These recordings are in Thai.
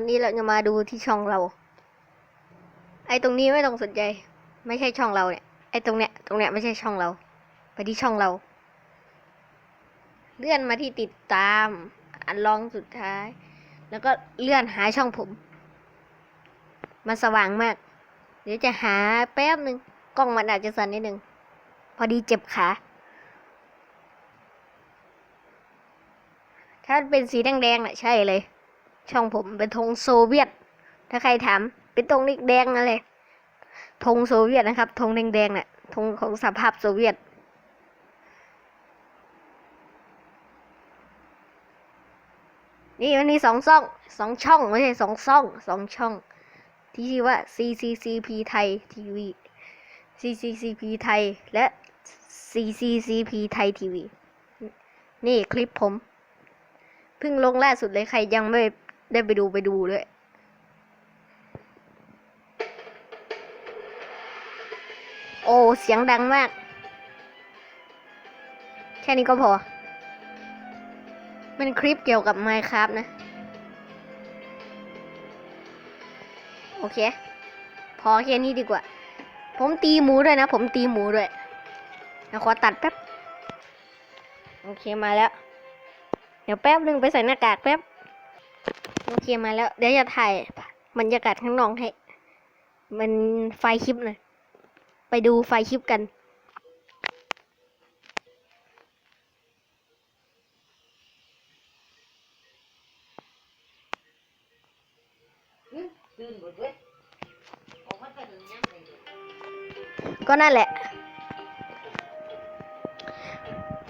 วันนี้เราจะมาดูที่ช่องเรา ไอ้ตรงนี้ไม่ต้องสนใจ ไม่ใช่ช่องเราเนี่ย ไอ้ตรงเนี้ย ตรงเนี้ยไม่ใช่ช่องเรา ไปที่ช่องเรา เลื่อนมาที่ติดตาม อันลองสุดท้าย แล้วก็เลื่อนหาช่องผม มันสว่างมาก เดี๋ยวจะหาแป๊บหนึ่งกล้องมันอาจจะสั่นนิดนึง พอดีเจ็บขาถ้าเป็นสีแดงๆน่ะใช่เลย ช่องผมเป็นธงโซเวียต ถ้าใครถามเป็นธงแดงอะไรธงโซเวียตนะครับธงแดงๆน่ะธงของสหภาพโซเวียตนี่มันมีสองช่องสองช่องไม่ใช่สองช่องสองช่อง ที่ชื่อว่า CCCP ไทยทีวี CCCP ไทยและ CCCP ไทยทีวี นี่คลิปผม เพิ่งลงล่าสุดเลยใครยังไม่ ได้ไปดูไปดูด้วยโอ้ เสียงดังมาก แค่นี้ก็พอ เป็นคลิปเกี่ยวกับ Minecraft นะ โอเค พอแค่นี้ดีกว่า ผมตีหมูด้วยนะ ผมตีหมูด้วยนะขอตัดแป๊บ โอเคมาแล้ว เดี๋ยวแป๊บนึงไปใส่หน้ากากแป๊บ โอเคมาแล้ว เดี๋ยวจะถ่ายบรรยากาศข้างนอกให้ มันไฟคลิปหน่อย ไปดูไฟคลิปกันก็นั่นแหละ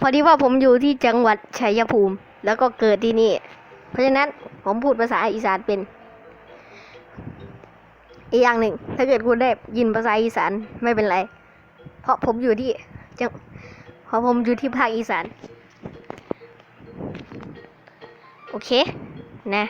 พอดีว่าผมอยู่ที่จังหวัดชัยภูมิ แล้วก็เกิดที่นี่ เพราะฉะนั้นผมพูดภาษาอีสานเป็น อีกอย่างหนึ่ง ถ้าเกิดคุณได้ยินภาษาอีสานไม่เป็นไร เพราะผมอยู่ที่จังเพราะผมอยู่ที่ภาคอีสาน โอเค นะ